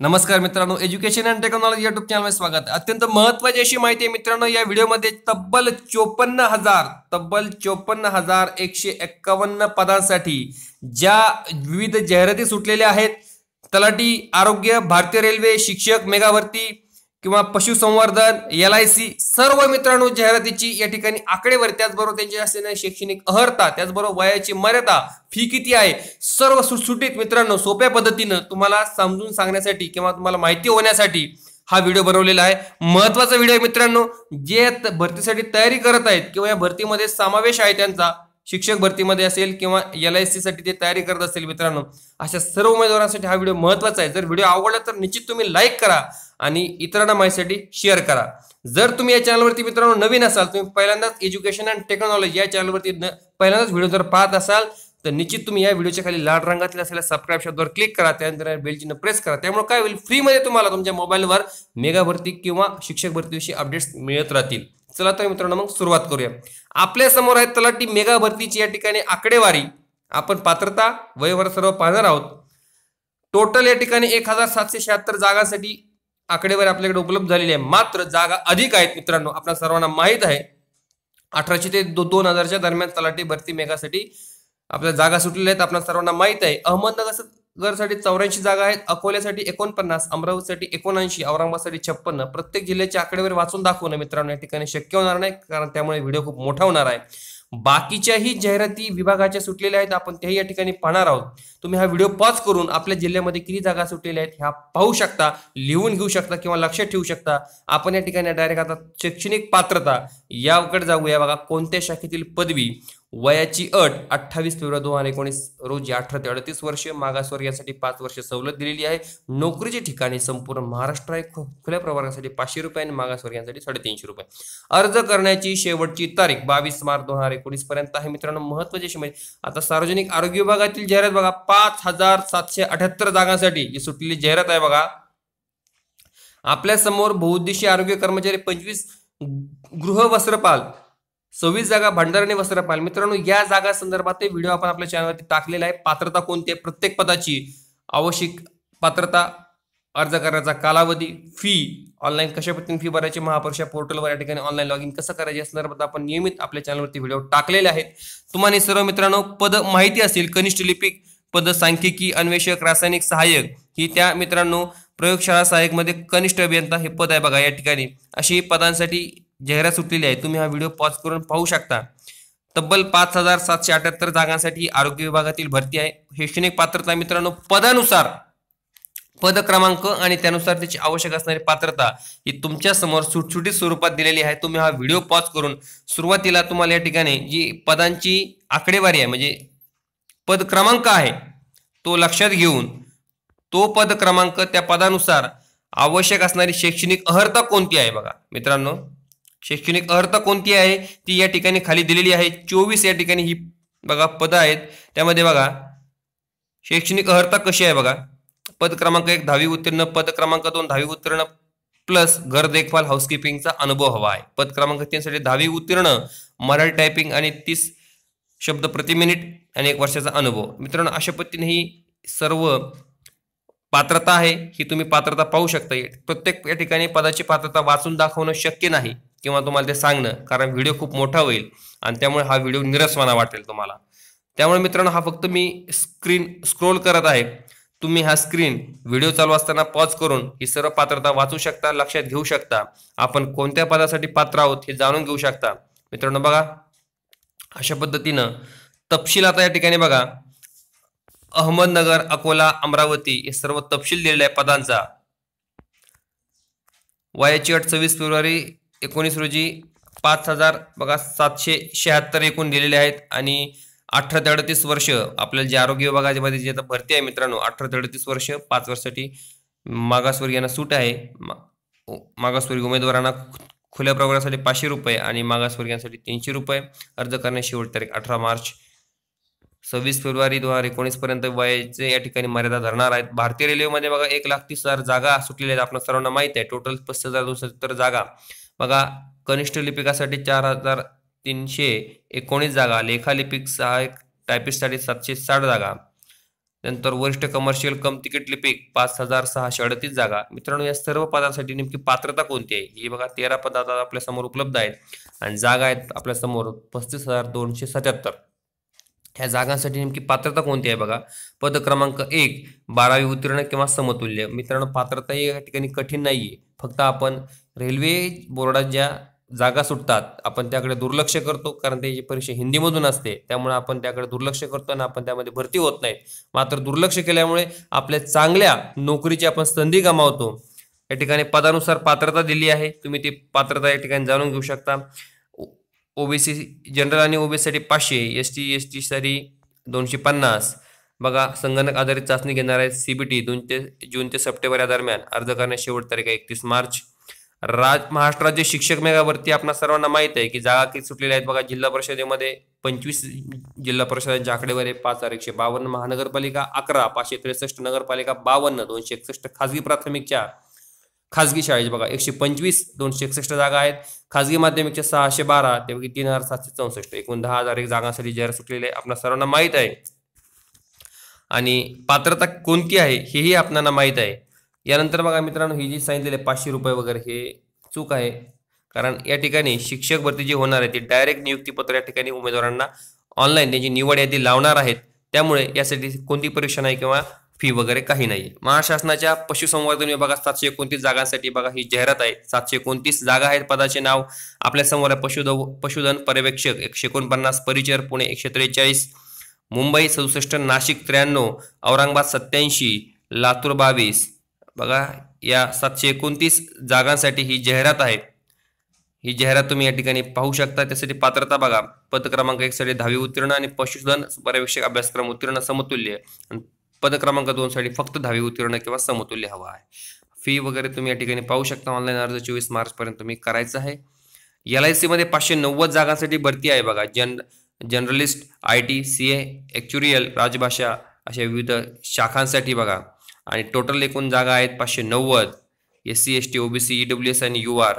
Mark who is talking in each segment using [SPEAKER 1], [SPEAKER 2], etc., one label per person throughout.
[SPEAKER 1] नमस्कार मित्रांनो education and technology YouTube चॅनलमध्ये स्वागत अत्यंत महत्वाची अशी माहिती आहे मित्रांनो या व्हिडिओमध्ये तब्बल चोपन्न हजार तब्बल चोपन्न हजार एकशे एक्कावन्न पदांसाठी ज्या विविध जाहिराती सुटलेल्या आहेत तलाठी आरोग्य भारतीय रेल्वे शिक्षक मेगावर्ती किंवा पशुसंवर्धन एल आय सी सर्व मित्रांनो जाहिरातीची या ठिकाणी आकडेवारी त्याचबरोबर त्यांची असलेल्या शैक्षणिक अहर्ता त्याचबरोबर वयाची मर्यादा फी किती आहे? सर्व सुटसुटीत मित्रांनो सोप्या पद्धतीनं तुम्हाला समजून सांगण्यासाठी किंवा तुम्हाला माहिती होण्यासाठी हा व्हिडिओ बनवलेला आहे. महत्त्वाचा व्हिडिओ आहे मित्रांनो जे त- भरतीसाठी तयारी करत आहेत किंवा या भरतीमध्ये समावेश आहे त्यांचा शिक्षक भरतीमध्ये असेल किंवा एल आय सी साठी ते तयारी करत असेल मित्रांनो अशा सर्व उमेदवारांसाठी हा व्हिडिओ महत्त्वाचा आहे. जर व्हिडिओ आवडला तर निश्चित तुम्ही लाईक करा. आणि इतरांना माहितीसाठी शेअर करा. जर तुम्ही या चॅनलवरती मित्रांनो नवीन असाल तुम्ही पहिल्यांदाच एज्युकेशन अँड टेक्नॉलॉजी या चॅनलवरती पहिल्यांदाच व्हिडिओ जर पाहत असाल तर निश्चित तुम्ही या व्हिडिओच्या खाली लाल रंगातील असलेल्या सबस्क्राईब शब्दावर क्लिक करा त्यानंतर बेलचिन्ह प्रेस करा. त्यामुळे काय होईल? फ्रीमध्ये तुम्हाला तुमच्या मोबाईलवर मेगा भरती किंवा शिक्षक भरतीविषयी अपडेट्स मिळत राहतील. चला तर मित्रांनो मग सुरुवात करूया. आपल्यासमोर आहे तलाठी मेगा भरतीची या ठिकाणी आकडेवारी. आपण पात्रता वयवर सर्व पाहणार आहोत. टोटल या ठिकाणी एक हजार सातशे शहात्तर जागांसाठी आकडेवारी आपल्याकडे उपलब्ध झालेली आहे. मात्र जागा अधिक आहेत मित्रांनो. आपल्या सर्वांना माहीत आहे अठराशे ते दो दोन हजारच्या दरम्यान तलाठी भरती मेघासाठी आपल्या जागा सुटलेल्या आहेत. आपल्या सर्वांना माहीत आहे अहमदनगरसाठी चौऱ्याऐंशी जागा आहेत अकोल्यासाठी एकोणपन्नास अमरावतीसाठी एकोणऐंशी औरंगाबादसाठी छप्पन्न. प्रत्येक जिल्ह्याची आकडेवारी वाचून दाखवणं मित्रांनो या ठिकाणी शक्य होणार नाही कारण त्यामुळे व्हिडिओ खूप मोठा होणार आहे. बाकीच्याही जाहिराती विभागाच्या सुटलेल्या आहेत आपण त्याही या ठिकाणी पाहणार आहोत. तुम्ही हा व्हिडिओ पॉज करून आपल्या जिल्ह्यामध्ये किती जागा सुटलेल्या आहेत ह्या पाहू शकता लिहून घेऊ शकता किंवा लक्षात ठेवू शकता. आपण या ठिकाणी डायरेक्ट आता शैक्षणिक पात्रता याकडे जाऊया. बघा कोणत्या शाखेतील पदवी? वयाची अट अठ्ठावीस फेब्रुवारी दोन हजार एकोणीस रोजी अठरा ते अडतीस वर्ष मागासवर्गीयासाठी पाच वर्ष सवलत दिलेली आहे. नोकरीचे ठिकाणी संपूर्ण महाराष्ट्र आहे. खुल्या प्रवर्गासाठी पाचशे रुपये आणि मागासवर्गीयांसाठी साडेतीनशे रुपये. अर्ज करण्याची शेवटची तारीख बावीस मार्च दोन हजार एकोणीस पर्यंत आहे. मित्रांनो महत्वाची अशी माहिती आता सार्वजनिक आरोग्य विभागातील जाहिरात बघा. पाच हजार सातशे अठ्याहत्तर जागांसाठी जी सुटलेली जाहिरात आहे बघा. आपल्यासमोर बहुउद्देशीय आरोग्य कर्मचारी पंचवीस गृह वस्त्रपाल सव्वीस जागा भंडारा आणि वस्त्रपाल मित्रांनो या जागा संदर्भात व्हिडिओ आपण आपल्या चॅनलवरती टाकलेला आहे पात्रता कोणती आहे? प्रत्येक पदाची आवश्यक पात्रता अर्ज करण्याचा कालावधी फी ऑनलाईन कशा पद्धतीने फी भरायची महापरीक्षा पोर्टलवर या ठिकाणी ऑनलाईन लॉग इन कसं करायचे या संदर्भात आपण नियमित आपल्या चॅनलवरती व्हिडिओ टाकलेले आहेत. तुम्हाला सर्व मित्रांनो पद माहिती असेल कनिष्ठ लिपिक पद सांख्यिकी अन्वेषक रासायनिक सहाय्यक ही त्या मित्रांनो प्रयोगशाळा सहाय्यकमध्ये कनिष्ठ अभियंता हे पद आहे बघा या ठिकाणी. अशी पदांसाठी जाहिरात सुटलेली आहे. तुम्ही हा व्हिडिओ पॉज करून पाहू शकता. तब्बल पाच हजार सातशे अठ्याहत्तर जागांसाठी आरोग्य विभागातील भरती आहे. शैक्षणिक पात्रता मित्रांनो पदानुसार पद क्रमांक आणि त्यानुसार त्याची आवश्यक असणारी पात्रता ही तुमच्यासमोर सुटसुटीत स्वरूपात दिलेली आहे. तुम्ही हा व्हिडिओ पॉज करून सुरुवातीला तुम्हाला या ठिकाणी जी पदांची आकडेवारी आहे म्हणजे पद क्रमांक आहे तो लक्षात घेऊन तो पद क्रमांक त्या पदानुसार आवश्यक असणारी शैक्षणिक अहर्ता कोणती आहे बघा मित्रांनो. शैक्षणिक अर्थ कोणती आहे? ती या ठिकाणी खाली दिलेली आहे. चोवीस या ठिकाणी ही बघा पदं आहेत. त्यामध्ये बघा शैक्षणिक अर्हता कशी आहे बघा? पद क्रमांक एक दहावी उत्तीर्ण. पद क्रमांक दोन दहावी उत्तीर्ण प्लस घर देखभाल हाऊसकीपिंगचा अनुभव हवा आहे. पद क्रमांक तीन साठी दहावी उत्तीर्ण मराठी टायपिंग आणि तीस शब्द प्रति मिनिट आणि एक वर्षाचा अनुभव. मित्रांनो अशा पद्धतीने ही सर्व पात्रता आहे. ही तुम्ही पात्रता पाहू शकता. प्रत्येक या ठिकाणी पदाची पात्रता वाचून दाखवणं शक्य नाही. किंवा तुम्हाला ते सांगणं कारण व्हिडिओ खूप मोठा होईल आणि त्यामुळे हा व्हिडिओ निरसवाना वाटेल तुम्हाला. त्यामुळे मित्रांनो हा फक्त मी स्क्रीन स्क्रोल करत आहे. तुम्ही हा स्क्रीन व्हिडिओ चालू असताना पॉज करून ही सर्व पात्रता वाचू शकता लक्षात घेऊ शकता. आपण कोणत्या पदासाठी पात्र आहोत हे जाणून घेऊ शकता. मित्रांनो बघा. अशा पद्धतीनं तपशील आता या ठिकाणी बघा. अहमदनगर अकोला अमरावती हे सर्व तपशील दिलेला आहे पदांचा. वयाची अट सव्वीस फेब्रुवारी एकोणीस रोजी पाच हजार बघा सातशे शहात्तर एकूण दिलेले आहेत आणि अठरा ते अडतीस वर्ष आपल्याला जे आरोग्य विभागामध्ये जे आता भरती आहे मित्रांनो अठरा ते अडतीस वर्ष पाच वर्षासाठी मागासवर्गीयांना सूट आहे. मा- मागासवर्गीय उमेदवारांना खुल्या प्रवर्गासाठी पाचशे रुपये आणि मागासवर्गीयांसाठी तीनशे रुपये. अर्ज करण्याची शेवट तारीख अठरा मार्च सव्वीस फेब्रुवारी दोन हजार एकोणीस पर्यंत वयाचे या ठिकाणी मर्यादा धरणार आहेत. भारतीय रेल्वेमध्ये बघा एक लाख तीस हजार जागा सुटलेल्या आहेत. आपल्या सर्वांना माहीत आहे टोटल पस्तीस हजार दोनशे सत्तर जागा बघा कनिष्ठ लिपिकासाठी चार हजार तीनशे एकोणीस जागा लेखालिपिक सहाय्यक टायपिस्टसाठी सातशे साठ जागा. नंतर वरिष्ठ कमर्शियल कम तिकीट लिपिक पाच हजार सहाशे अडतीस जागा. मित्रांनो या सर्व पदासाठी नेमकी पात्रता कोणती आहे? ही बघा तेरा पद आता उपलब्ध आहेत. आणि जागा आहेत आपल्यासमोर पस्तीस हजार दोनशे सत्याहत्तर. ह्या जागांसाठी नेमकी पात्रता कोणती आहे बघा? पद क्रमांक एक बारावी उत्तीर्ण किंवा समतुल्य. मित्रांनो पात्रता या ठिकाणी कठीण नाहीये. फक्त आपण रेल्वे बोर्डात ज्या जागा सुटतात आपण त्याकडे दुर्लक्ष करतो कारण त्याची परीक्षा हिंदीमधून असते. त्यामुळे आपण त्याकडे दुर्लक्ष करतो आणि आपण त्यामध्ये भरती होत नाही. मात्र दुर्लक्ष केल्यामुळे आपल्या चांगल्या नोकरीची आपण संधी गमावतो. या ठिकाणी पदानुसार पात्रता दिली आहे. तुम्ही ती पात्रता या ठिकाणी जाणून घेऊ शकता. ओबीसी जनरल आणि ओबीसीसाठी पाचशे एस टी एस टीसाठी दोनशे पन्नास. बघा संगणक आधारित चाचणी घेणार आहेत सीबीटी दोन ते जून ते सप्टेंबर या दरम्यान. अर्ज करण्याची शेवट तारीख आहे एकतीस मार्च. राज महाराष्ट्र राज्य शिक्षक मेगावरती आपणा सर्वांना माहीत आहे की जागा किती सुटलेल्या आहेत बघा जिल्हा परिषदेमध्ये पंचवीस जिल्हा परिषदांच्या आकडेवारी पाच हजार एकशे बावन्न महानगरपालिका अकरा पाचशे त्रेसष्ट नगरपालिका बावन्न दोनशे एकसष्ट खाजगी प्राथमिकच्या खाजगी शाळेचे बघा एकशे पंचवीस दोनशे एकसष्ट जागा आहेत. खाजगी माध्यमिकच्या सहाशे बारा त्यापैकी तीन हजार सातशे चौसष्ट. एकूण दहा हजार एक जागांसाठी जाहीर सुटलेले आहे. आपल्या सर्वांना माहीत आहे. आणि पात्रता कोणती आहे हेही आपल्याला माहीत आहे. यानंतर बघा मित्रांनो ही जी सांगितलेले आहे पाचशे रुपये वगैरे हे चूक आहे. कारण या ठिकाणी शिक्षक भरती जी होणार आहे ती डायरेक्ट नियुक्तीपत्र या ठिकाणी उमेदवारांना ऑनलाईन त्यांची निवड यादी लावणार आहेत. त्यामुळे यासाठी कोणती परीक्षा नाही किंवा फी वगैरे काही नाही महाशासनाच्या पशुसंवर्धन विभागात सातशे एकोणतीस जागांसाठी बघा ही जाहिरात आहे. सातशे एकोणतीस जागा आहेत पदाचे नाव. आपल्यासमोर आहे पशुध पशुधन पर्यवेक्षक एकशे एकोणपन्नास परिचर पुणे एकशे त्रेचाळीस मुंबई सदुसष्ट नाशिक त्र्याण्णव औरंगाबाद सत्याऐंशी लातूर बावीस. बघा या सातशे एकोणतीस जागांसाठी ही जाहिरात आहे. ही जाहिरात तुम्ही या ठिकाणी पाहू शकता. त्यासाठी पात्रता बघा. पद क्रमांक एकसाठी दहावी उत्तीर्ण आणि पशुधन पर्यवेक्षक अभ्यासक्रम उत्तीर्ण समतुल्य पदक्रमांक पद क्रमांक दोनसाठी फक्त दहावी उत्तीर्ण किंवा समतुल्य हवा आहे. फी वगैरे तुम्ही या ठिकाणी पाहू शकता. ऑनलाईन अर्ज चोवीस मार्चपर्यंत तुम्ही करायचं आहे. एल आय सीमध्ये पाचशे नव्वद जागांसाठी भरती आहे बघा. जन journalist I T C A actuarial राजभाषा अशा विविध शाखांसाठी बघा. आणि टोटल एकूण जागा आहेत पाचशे नव्वद. S C S T OBC E W S आणि यू आर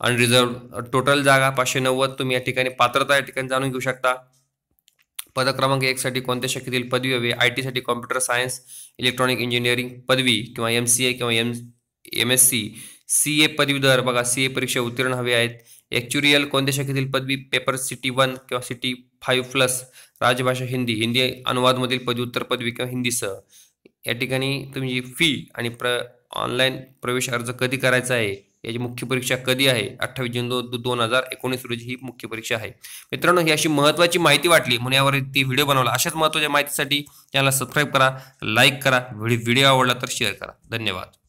[SPEAKER 1] अनरिझर्व टोटल जागा पाचशे नव्वद. तुम्ही या ठिकाणी पात्रता या ठिकाणी जाणून घेऊ शकता. पद क्रमांक एकसाठी कोणत्या शाखेतील पदवी हवी? आय टीसाठी कॉम्प्युटर सायन्स इलेक्ट्रॉनिक इंजिनिअरिंग पदवी किंवा एम सी ए किंवा M M S C C A पदवीधर बघा सी ए परीक्षा उत्तीर्ण हवे आहेत. ॲक्च्युरियल कोणत्या शाखेतील पदवी? पेपर सिटी वन किंवा सिटी फाईव्ह प्लस राजभाषा हिंदी हिंदी अनुवादमधील पदव्युत्तर पदवी किंवा हिंदीसह या ठिकाणी तुमची फी आणि प्र ऑनलाईन प्रवेश अर्ज कधी करायचा आहे? याची मुख्य परीक्षा कधी आहे? अठ्ठावीस जून दोन हजार एकोणीस रोजी ही मुख्य परीक्षा आहे. मित्रांनो ही अशी महत्त्वाची माहिती वाटली म्हणून यावर ती व्हिडिओ बनवला. अशाच महत्त्वाच्या माहितीसाठी चॅनलला सबस्क्राईब करा लाईक करा. व्हिडिओ आवडला तर शेअर करा. धन्यवाद.